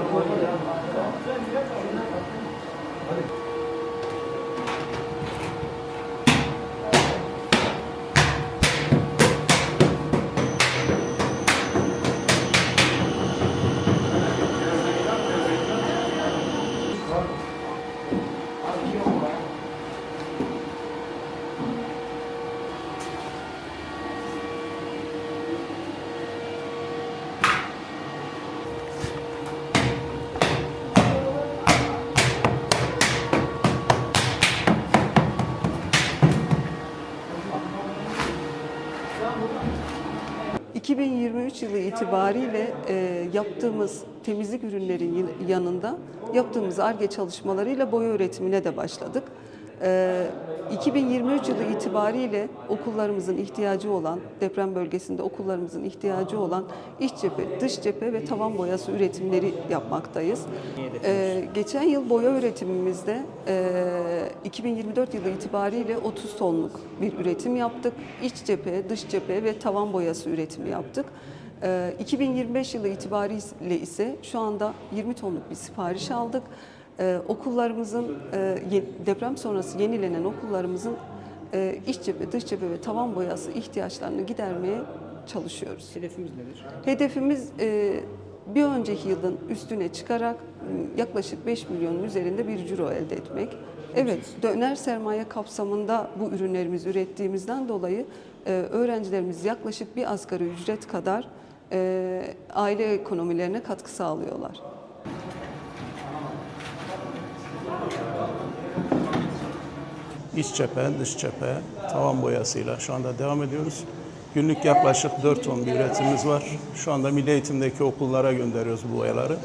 我。2023 yılı itibariyle e, yaptığımız temizlik ürünlerin yanında yaptığımız ARGE çalışmalarıyla boya üretimine de başladık. E, 2023 yılı itibariyle okullarımızın ihtiyacı olan, deprem bölgesinde okullarımızın ihtiyacı olan iç cephe, dış cephe ve tavan boyası üretimleri yapmaktayız. E, geçen yıl boya üretimimizde e, 2024 yılı itibariyle 30 tonluk bir üretim yaptık. İç cephe, dış cephe ve tavan boyası üretimi yaptık. Ee, 2025 yılı itibariyle ise şu anda 20 tonluk bir sipariş aldık. Ee, Okullarımızın e, deprem sonrası yenilenen okullarımızın e, iç cephe, dış cephe ve tavan boyası ihtiyaçlarını gidermeye çalışıyoruz. Hedefimiz nedir? Hedefimiz e, bir önceki yılın üstüne çıkarak yaklaşık 5 milyonun üzerinde bir ciro elde etmek. Evet, döner sermaye kapsamında bu ürünlerimizi ürettiğimizden dolayı e, öğrencilerimiz yaklaşık bir asgari ücret kadar e, aile ekonomilerine katkı sağlıyorlar. İç cephe, dış cephe, tavan boyasıyla şu anda devam ediyoruz. Günlük yaklaşık 4 ton bir üretimimiz var. Şu anda milli eğitimdeki okullara gönderiyoruz bu boyaları.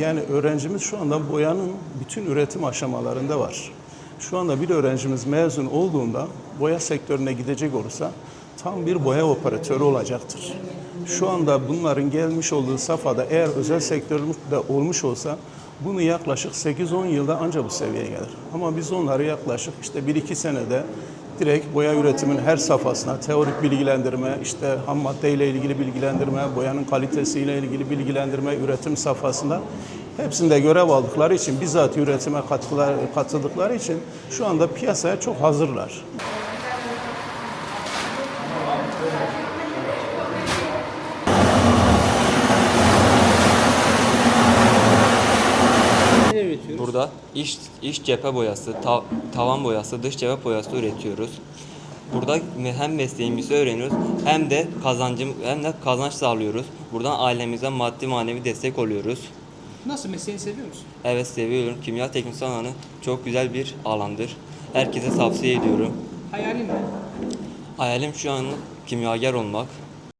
Yani öğrencimiz şu anda boyanın bütün üretim aşamalarında var. Şu anda bir öğrencimiz mezun olduğunda boya sektörüne gidecek olursa tam bir boya operatörü olacaktır. Şu anda bunların gelmiş olduğu safhada eğer özel sektörde olmuş olsa bunu yaklaşık 8-10 yılda ancak bu seviyeye gelir. Ama biz onları yaklaşık işte 1-2 senede direkt boya üretiminin her safhasına teorik bilgilendirme, işte ham madde ile ilgili bilgilendirme, boyanın kalitesiyle ilgili bilgilendirme, üretim safhasında hepsinde görev aldıkları için, bizzat üretime katıldıkları için şu anda piyasaya çok hazırlar. Neler üretiyoruz? Burada iç, iç cephe boyası, ta- tavan boyası, dış cephe boyası üretiyoruz. Burada hem mesleğimizi öğreniyoruz hem de kazancım hem de kazanç sağlıyoruz. Buradan ailemize maddi manevi destek oluyoruz. Nasıl mesleğini seviyor musun? Evet seviyorum. Kimya teknik alanı çok güzel bir alandır. Herkese tavsiye ediyorum. Hayalin ne? Hayalim şu an kimyager olmak.